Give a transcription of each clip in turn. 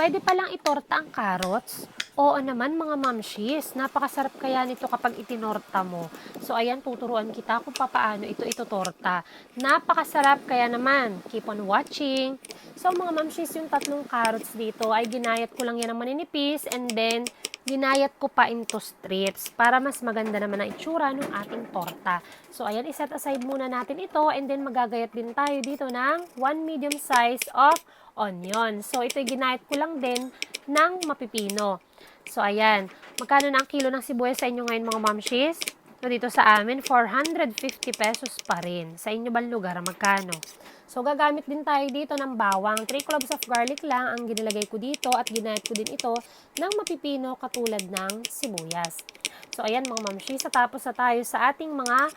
pwede palang itorta ang carrots? Oo naman mga mamshis, napakasarap kaya nito kapag itinorta mo. So ayan, tuturuan kita kung paano ito itotorta. Napakasarap kaya naman, keep on watching. So mga mamshis, yung tatlong carrots dito ay ginayat ko lang yan ng maninipis and then ginayat ko pa into strips para mas maganda naman ang itsura ng ating torta. So ayan, iset aside muna natin ito and then magagayat din tayo dito ng 1 medium size of onion. So ito ginayat ko lang din ng mapipino. So, ayan. Magkano na ang kilo ng sibuyas sa inyo ngayon mga mamshis? So, dito sa amin, 450 pesos pa rin. Sa inyo bang lugar, magkano? So, gagamit din tayo dito ng bawang. 3 cloves of garlic lang ang ginilagay ko dito at ginayat ko din ito ng mapipino katulad ng sibuyas. So, ayan mga mamshis. Sa tapos na tayo sa ating mga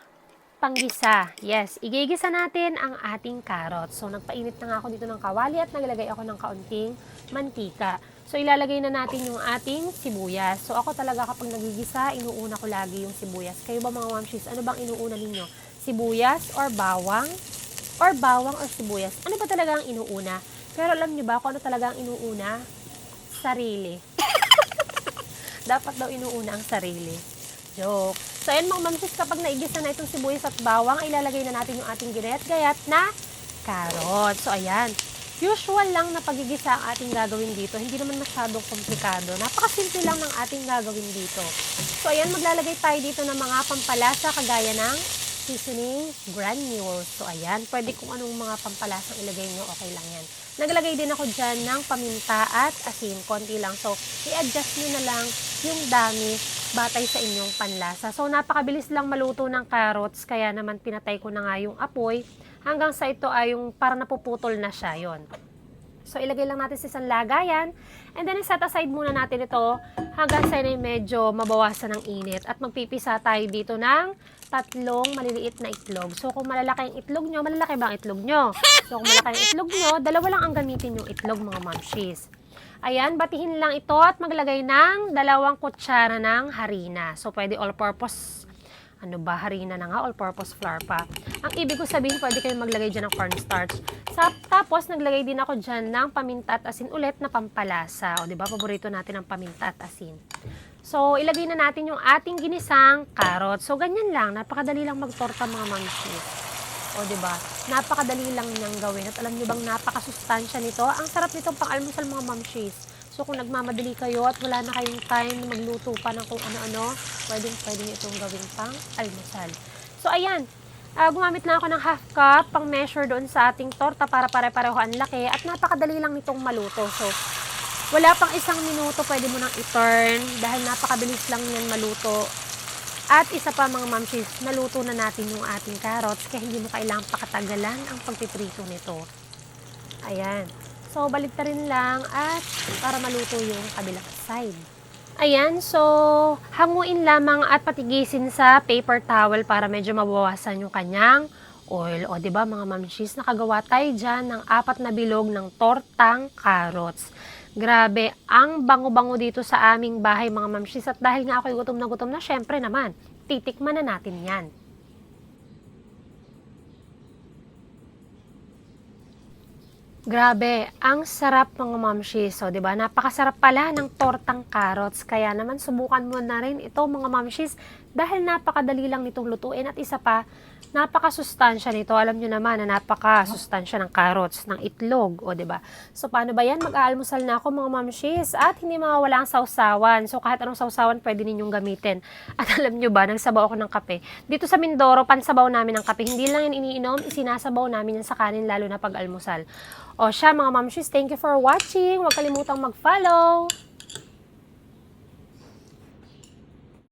panggisa. Yes, igigisa natin ang ating carrots. So, nagpainit na nga ako dito ng kawali at naglagay ako ng kaunting mantika. So, ilalagay na natin yung ating sibuyas. So, ako talaga kapag nagigisa, inuuna ko lagi yung sibuyas. Kayo ba mga mamshis, ano bang inuuna ninyo? Sibuyas or bawang? Or bawang or sibuyas? Ano ba talaga ang inuuna? Pero alam nyo ba kung ano talaga ang inuuna? Sarili. Dapat daw inuuna ang sarili. Joke. So, ayan mga mamsis, kapag naigisa na itong sibuyas at bawang, ilalagay na natin yung ating ginayat-gayat na carrot. So, ayan. Usual lang na pagigisa ang ating gagawin dito. Hindi naman masyadong komplikado. Napakasimple lang ng ating gagawin dito. So, ayan, maglalagay tayo dito ng mga pampalasa kagaya ng seasoning granules. So, ayan, pwede kung anong mga pampalasang ilagay nyo, okay lang yan. Naglagay din ako dyan ng paminta at asin, konti lang. So, i-adjust nyo na lang yung dami batay sa inyong panlasa. So, napakabilis lang maluto ng carrots, kaya naman pinatay ko na nga yung apoy hanggang sa ito ay yung parang napuputol na siya yon. So, ilagay lang natin sa isang lagayan. And then, set aside muna natin ito hanggang sa ay medyo mabawasan ng init. At magpipisa tayo dito ng tatlong maliliit na itlog. So, kung malalaki ang itlog nyo, malalaki ba ang itlog nyo? So, kung malaki ang itlog nyo, dalawa lang ang gamitin yung itlog, mga mamshis. Ayan, batihin lang ito at maglagay ng dalawang kutsara ng harina. So, pwede all-purpose ano ba, harina na nga, all-purpose flour pa. Ang ibig ko sabihin, pwede kayong maglagay dyan ng cornstarch. Sa, tapos, naglagay din ako dyan ng paminta at asin ulit na pampalasa. O, di ba, paborito natin ang paminta at asin. So, ilagay na natin yung ating ginisang carrot. So, ganyan lang. Napakadali lang magtorta mga mamsis. O, di ba? Napakadali lang niyang gawin. At alam niyo bang napakasustansya nito? Ang sarap nito pang almusal mga mamsis. So, kung nagmamadali kayo at wala na kayong time na magluto pa ng kung ano-ano, pwedeng pwedeng itong gawing pang almusal. So, ayan. Ah, gumamit na ako ng half cup pang measure doon sa ating torta para pare-pareho ang laki at napakadali lang nitong maluto. So, wala pang isang minuto pwede mo nang i-turn dahil napakabilis lang yan maluto. At isa pa mga mamsis, naluto na natin yung ating carrots kaya hindi mo kailangang pakatagalan ang pagpiprito nito. Ayan. So, balik rin lang at para maluto yung kabilang side. Ayan, so hanguin lamang at patigisin sa paper towel para medyo mabawasan yung kanyang oil. O, di ba mga mamshis, nakagawa tayo dyan ng apat na bilog ng tortang carrots. Grabe, ang bango-bango dito sa aming bahay mga mamshis. At dahil nga ako'y gutom na gutom na, syempre naman, titikman na natin yan. Grabe, ang sarap mga mamshis. So, 'di ba? Napakasarap pala ng tortang carrots. Kaya naman subukan mo na rin ito mga mamshis dahil napakadali lang nitong lutuin at isa pa, napakasustansya nito. Alam niyo naman na napakasustansya ng carrots, ng itlog, o ba? So, paano ba 'yan? Mag-aalmusal na ako mga mamshis at hindi mawawala ang sausawan. So, kahit anong sausawan pwede ninyong gamitin. At alam niyo ba, nagsabaw ako ng kape. Dito sa Mindoro, pansabaw namin ng kape. Hindi lang yan iniinom, isinasabaw namin yan sa kanin lalo na pag almusal. O siya mga mamshis, thank you for watching. Huwag kalimutang mag-follow.